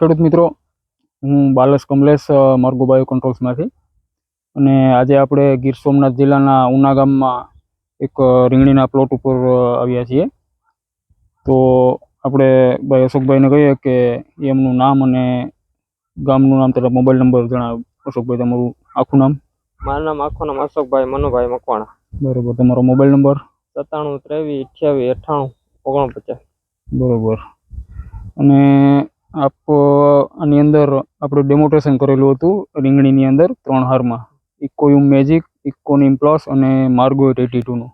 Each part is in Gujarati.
ખેડૂત મિત્રો હું બાલસ કમલેશ અ, બાયો કંટ્રોલ્સમાંથી. અને આજે આપણે ગીર સોમનાથ જિલ્લાના ઉના ગામમાં એક રીંગણીના પ્લોટ ઉપર આવ્યા છીએ. તો આપણે ભાઈ અશોકભાઈને કહીએ કે એમનું નામ અને ગામનું નામ તથા મોબાઈલ નંબર જણાવ. અશોકભાઈ તમારું આખું નામ? મારું નામ આખું નામ અશોકભાઈ મનુભાઈ મકવાણા. બરોબર તમારો મોબાઈલ નંબર સત્તાણું ત્રેવીસ અઠ્યાવીસ અઠ્ઠાણું ઓગણપચાસ. બરોબર. અને આપ, આની અંદર આપણે ડેમોન્સ્ટ્રેશન કરેલું હતું, રીંગણીની અંદર ત્રણ હારમાં. ઇકોયુમ મેજિક ઇકોનિમ પ્લસ અને માર્ગો એટી ટુનું.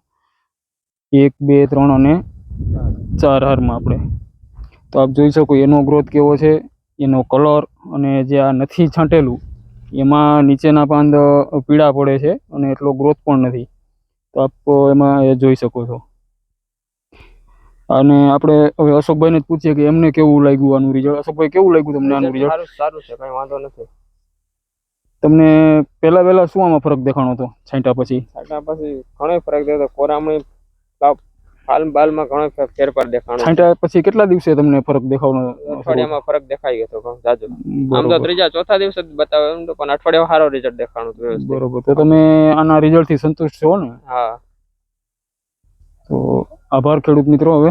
એક, બે, ત્રણ અને ચાર હારમાં આપણે. તો આપ જોઈ શકો એનો ગ્રોથ કેવો છે, એનો કલર અને જે આ નથી છાંટેલું, એમાં નીચેના પાંદ પીળા પડે છે અને એટલો ગ્રોથ પણ નથી. તો આપ એમાં જોઈ શકો છો. અને આપણે હવે અશોકભાઈને જ પૂછીએ કે એમને કેવું લાગ્યું આનું રિઝલ્ટ અશોકભાઈ કેવું લાગ્યું તમને આનું રિઝલ્ટ સારું છે કઈ વાંધો નથી. તમને પહેલા પહેલા શું આમાં ફરક દેખાણો હતો? છાંટા પછી? છાંટા પછી ઘણો ફરક દેખાતો કોરામણી હાલ બાલમાં ઘણો ફેરફાર દેખાણો છાંટા પછી કેટલા દિવસે તમને ફરક દેખાવાનો અઠવાડિયામાં ફરક દેખાઈ ગયો ઘણો જાજો. આમ તો ત્રીજા ચોથા દિવસે જ બતાવે એમ તો પણ અઠવાડિયામાં સારો રિઝલ્ટ દેખાણો બરોબર. તો તમે આના રિઝલ્ટથી સંતુષ્ટ છો ને? હા. આભાર ખેડૂત મિત્રો હવે.